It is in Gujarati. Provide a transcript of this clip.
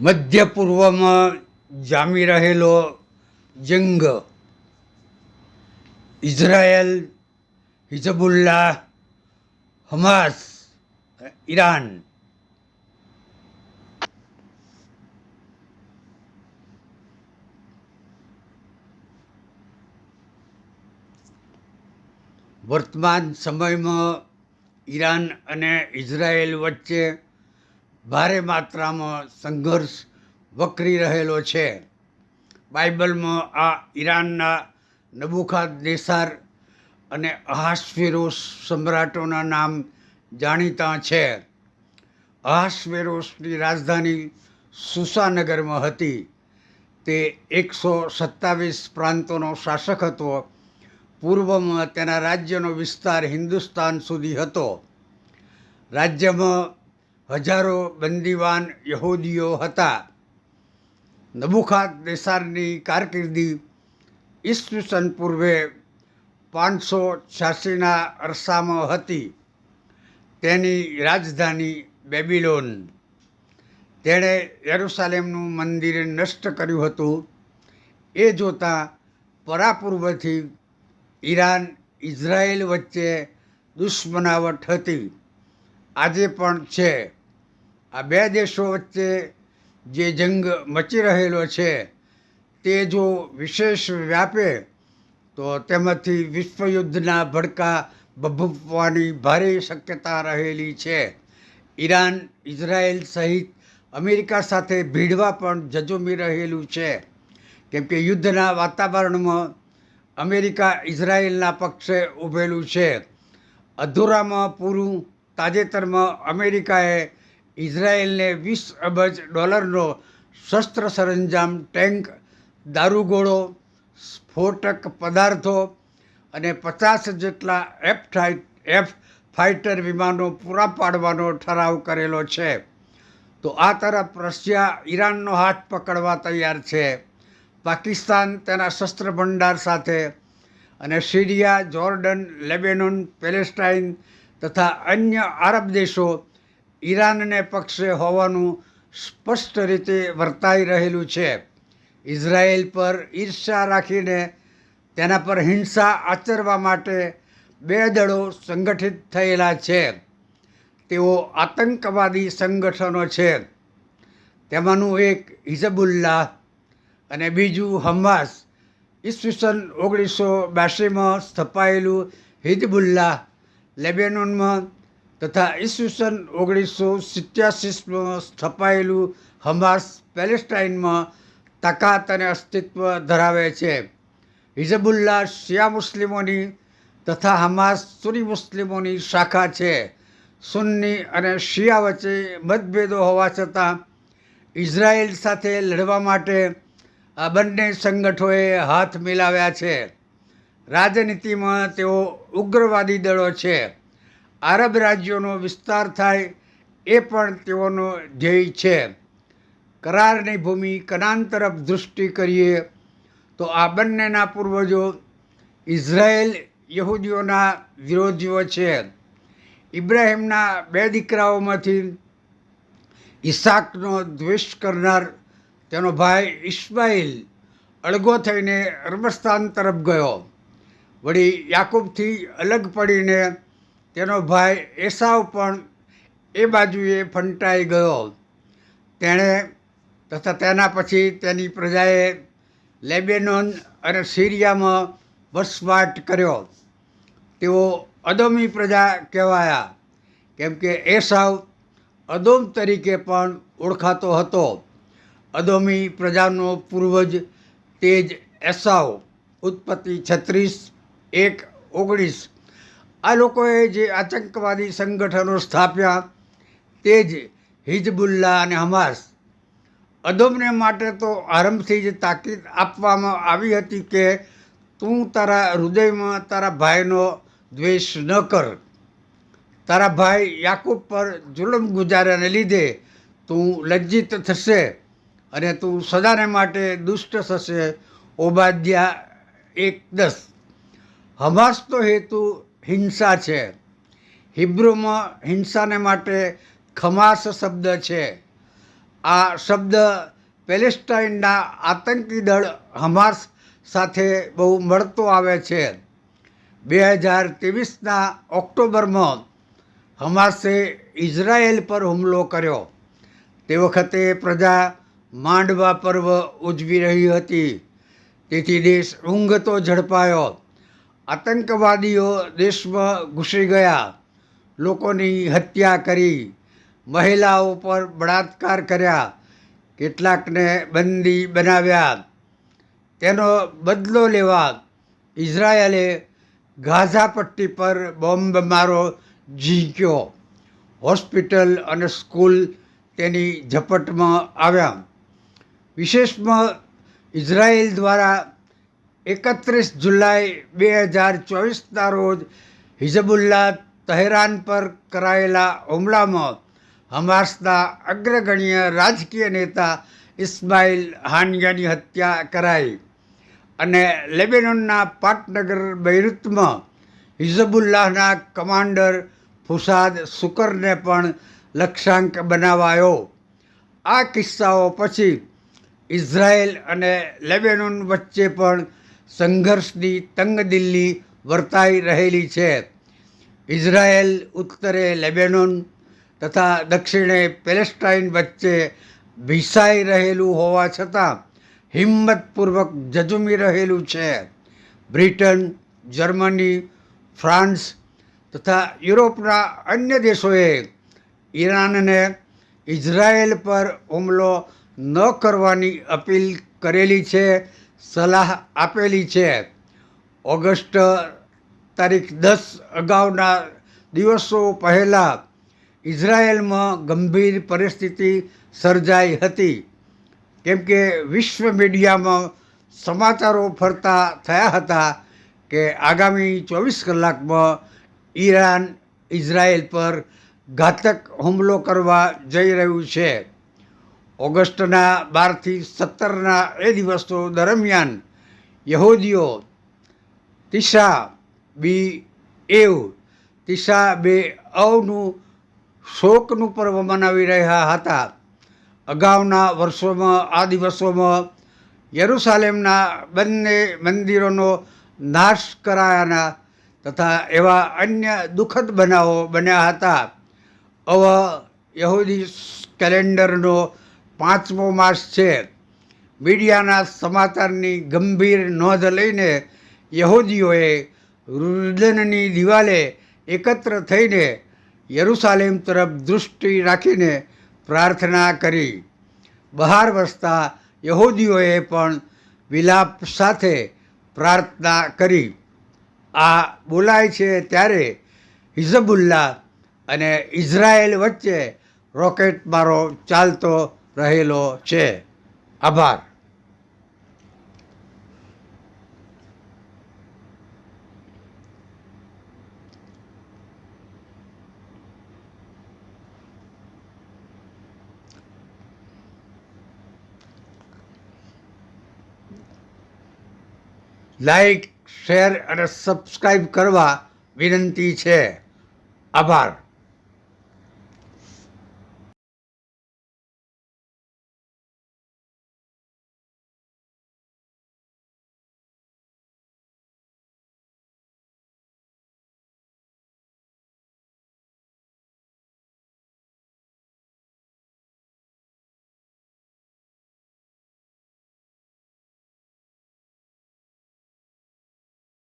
મધ્ય પૂર્વમાં જામી રહેલો જંગ. Israel, Hezbollah, Hamas, Iran. વર્તમાન સમયમાં ઈરાન અને ઇઝરાયલ વચ્ચે ભારે માત્રામાં સંઘર્ષ વકરી રહેલો છે. બાઇબલમાં આ ઈરાનના નબુખાદ નેસાર અને અહાસફેરોસ સમ્રાટોના નામ જાણીતા છે. અહાસફેરોસની રાજધાની સુસાનગરમાં હતી. તે એકસો સત્તાવીસ પ્રાંતોનો શાસક હતો. પૂર્વમાં તેના રાજ્યનો વિસ્તાર હિન્દુસ્તાન સુધી હતો. રાજ્યમાં હજારો બંદીવાન યહૂદીઓ હતા. નબુખાત દેસારની કારકિર્દી ઈસવીસન પૂર્વે પાંચસો છ્યાસીના અરસામાં હતી. તેની રાજધાની બેબીલોન. તેણે યરુસાલેમનું મંદિર નષ્ટ કર્યું હતું. એ જોતાં પરાપૂર્વથી ઈરાન ઇઝરાયેલ વચ્ચે દુશ્મનાવટ હતી. આજે પણ છે. આ બે દેશો વચ્ચે જે જંગ મચી રહેલો છે, તે જો વિશેષ વ્યાપે, તો તેમાંથી વિશ્વયુદ્ધના ભડકા ભભૂકવાની ભારે શક્યતા રહેલી છે. ઈરાન ઇઝરાયલ સહિત અમેરિકા સાથે ભીડવા પણ જજુમી રહેલું છે. કેમ કે યુદ્ધના વાતાવરણમાં અમેરિકા ઇઝરાયલના પક્ષે ઊભેલું છે. અધૂરામાં પૂરું તાજેતરમાં અમેરિકાએ ઇઝરાયેલને વીસ અબજ ડોલરનો શસ્ત્ર સરંજામ, ટેન્ક, દારૂગોળો, સ્ફોટક પદાર્થો અને પચાસ જેટલા એફ એફ ફાઇટર વિમાનો પૂરા પાડવાનો ઠરાવ કરેલો છે. તો આ તરફ રશિયા ઈરાનનો હાથ પકડવા તૈયાર છે. પાકિસ્તાન તેના શસ્ત્ર ભંડાર સાથે અને સીરિયા, જોર્ડન, લેબેનોન, પેલેસ્ટાઇન તથા અન્ય આરબ દેશો ઈરાનને પક્ષે હોવાનું સ્પષ્ટ રીતે વર્તાઈ રહેલું છે. ઇઝરાયેલ પર ઈર્ષા રાખીને તેના પર હિંસા આચરવા માટે બે દળો સંગઠિત થયેલા છે. તેઓ આતંકવાદી સંગઠનો છે. તેમાંનું એક હિઝબુલ્લાહ અને બીજું હમાસ. ઈસવીસન ઓગણીસો બ્યાસીમાં સ્થપાયેલું હિઝબુલ્લાહ લેબેનોનમાં તથા ઈસવીસન ઓગણીસો સિત્યાસીસમાં સ્થપાયેલું હમાસ પેલેસ્ટાઇનમાં તાકાત અને અસ્તિત્વ ધરાવે છે. હિઝબુલ્લાહ શિયા મુસ્લિમોની તથા હમાસ સુની મુસ્લિમોની શાખા છે. સુન્ની અને શિયા વચ્ચે મતભેદો હોવા છતાં ઇઝરાયેલ સાથે લડવા માટે આ બંને સંગઠનોએ હાથ મિલાવ્યા છે. રાજનીતિમાં તેઓ ઉગ્રવાદી દળો છે. આરબ રાજ્યોનો વિસ્તાર થાય એ પણ તેઓનો ધ્યેય છે. કરારની ભૂમિ કનાન તરફ દૃષ્ટિ કરીએ તો આ બંનેના પૂર્વજો ઇઝરાયેલ યહૂદીઓના વિરોધીઓ છે. ઇબ્રાહિમના બે દીકરાઓમાંથી ઈસાકનો દ્વેષ કરનાર તેનો ભાઈ ઇસ્માઇલ અળગો થઈને અરબસ્તાન તરફ ગયો. વળી યાકૂબથી અલગ પડીને તેનો ભાઈ એસાવ પણ એ બાજુએ ફંટાઈ ગયો. તેણે તથા તેના પછી તેની પ્રજાએ લેબેનોન અને સિરિયામાં વસવાટ કર્યો. તેઓ અદોમી પ્રજા કહેવાયા, કેમ કે એસાવ અદોમ તરીકે પણ ઓળખાતો હતો. અદોમી પ્રજાનો પૂર્વજ તેજ એસાવ, ઉત્પત્તિ છત્રીસ એક ઓગણીસ આ લોકોએ જે આતંકવાદી સંગઠનો સ્થાપ્યા તે જ હિજબુલ્લા અને હમાસ. અદમને માટે તો આરંભથી જ તાકીદ આપવામાં આવી હતી કે તું તારા હૃદયમાં તારા ભાઈનો દ્વેષ ન કર. તારા ભાઈ યાકૂબ પર જુલમ ગુજાર્યાને લીધે તું લજ્જિત થશે અને તું સદાને માટે દુષ્ટ થશે. ઓબાદ્યા એક દસ. હમાસનો હેતુ હિંસા છે. હિબ્રુમાં હિંસાને માટે ખમાસ શબ્દ છે. આ શબ્દ પેલેસ્ટાઇનના આતંકી દળ હમાસ સાથે બહુ મળતો આવે છે. બે હજાર ત્રેવીસના ઓક્ટોબરમાં હમાસે ઇઝરાયેલ પર હુમલો કર્યો. તે વખતે પ્રજા માંડવા પર્વ ઉજવી રહી હતી. તેથી દેશ ઊંઘતો ઝડપાયો. આતંકવાદીઓ દેશમાં ઘૂસી ગયા. લોકોની હત્યા કરી. મહિલાઓ પર બળાત્કાર કર્યા. કેટલાકને બંદી બનાવ્યા. તેનો બદલો લેવા ઇઝરાયેલે ગાઝા પટ્ટી પર બોમ્બ મારો ઝીંક્યો. હોસ્પિટલ અને સ્કૂલ તેની ઝપટમાં આવ્યા. વિશેષમાં ઇઝરાયેલ દ્વારા એકત્રીસ જુલાઈ બે હજાર ચોવીસના રોજ હિઝબુલ્લા તહેરાન પર કરાયેલા હુમલામાં હમાસના અગ્રગણ્ય રાજકીય નેતા ઇસ્માઇલ હાનિયાની હત્યા કરાઈ અને લેબેનોનના પાટનગર બૈરુતમાં હિઝબુલ્લાહના કમાન્ડર ફુસાદ સુકરને પણ લક્ષ્યાંક બનાવાયો. આ કિસ્સાઓ પછી ઇઝરાયેલ અને લેબેનોન વચ્ચે પણ સંઘર્ષની તંગદિલ્લી વર્તાઈ રહેલી છે. ઇઝરાયેલ, ઉત્તરે લેબેનોન તથા દક્ષિણે પેલેસ્ટાઇન વચ્ચે ભીસાઈ રહેલું હોવા છતાં હિંમતપૂર્વક જજુમી રહેલું છે. બ્રિટન, જર્મની, ફ્રાન્સ તથા યુરોપના અન્ય દેશોએ ઈરાનને ઇઝરાયેલ પર હુમલો ન કરવાની અપીલ કરેલી છે. સલાહ આપેલી છે. ઓગસ્ટ તારીખ દસ અગાઉના દિવસો પહેલાં ઇઝરાયેલમાં ગંભીર પરિસ્થિતિ સર્જાઈ હતી. કેમ કે વિશ્વ મીડિયામાં સમાચારો ફરતા થયા હતા કે આગામી ચોવીસ કલાકમાં ઈરાન ઇઝરાયેલ પર ઘાતક હુમલો કરવા જઈ રહ્યું છે. ઓગસ્ટના બારથી સત્તરના એ દિવસો દરમિયાન યહૂદીઓ તિસા બી એવ તિસા બે અવનું શોકનું પર્વ મનાવી રહ્યા હતા. અગાઉના વર્ષોમાં, આ દિવસોમાં યરુસાલેમના બંને મંદિરોનો નાશ કરાયાના તથા એવા અન્ય દુઃખદ બનાવો બન્યા હતા. અવ યહૂદી કેલેન્ડરનો પાંચમો માસ છે. મીડિયાના સમાચારની ગંભીર નોંધ લઈને યહૂદીઓએ રુદનની દિવાલે એકત્ર થઈને યરુસાલેમ તરફ દૃષ્ટિ રાખીને પ્રાર્થના કરી. બહાર વસતા યહૂદીઓએ પણ વિલાપ સાથે પ્રાર્થના કરી. આ બોલાય છે ત્યારે હિઝબુલ્લા અને ઇઝરાયેલ વચ્ચે રોકેટ મારો ચાલતો રહેલો છે. આભાર. લાઈક શેર અને સબસ્ક્રાઈબ કરવા વિનંતી છે. આભાર.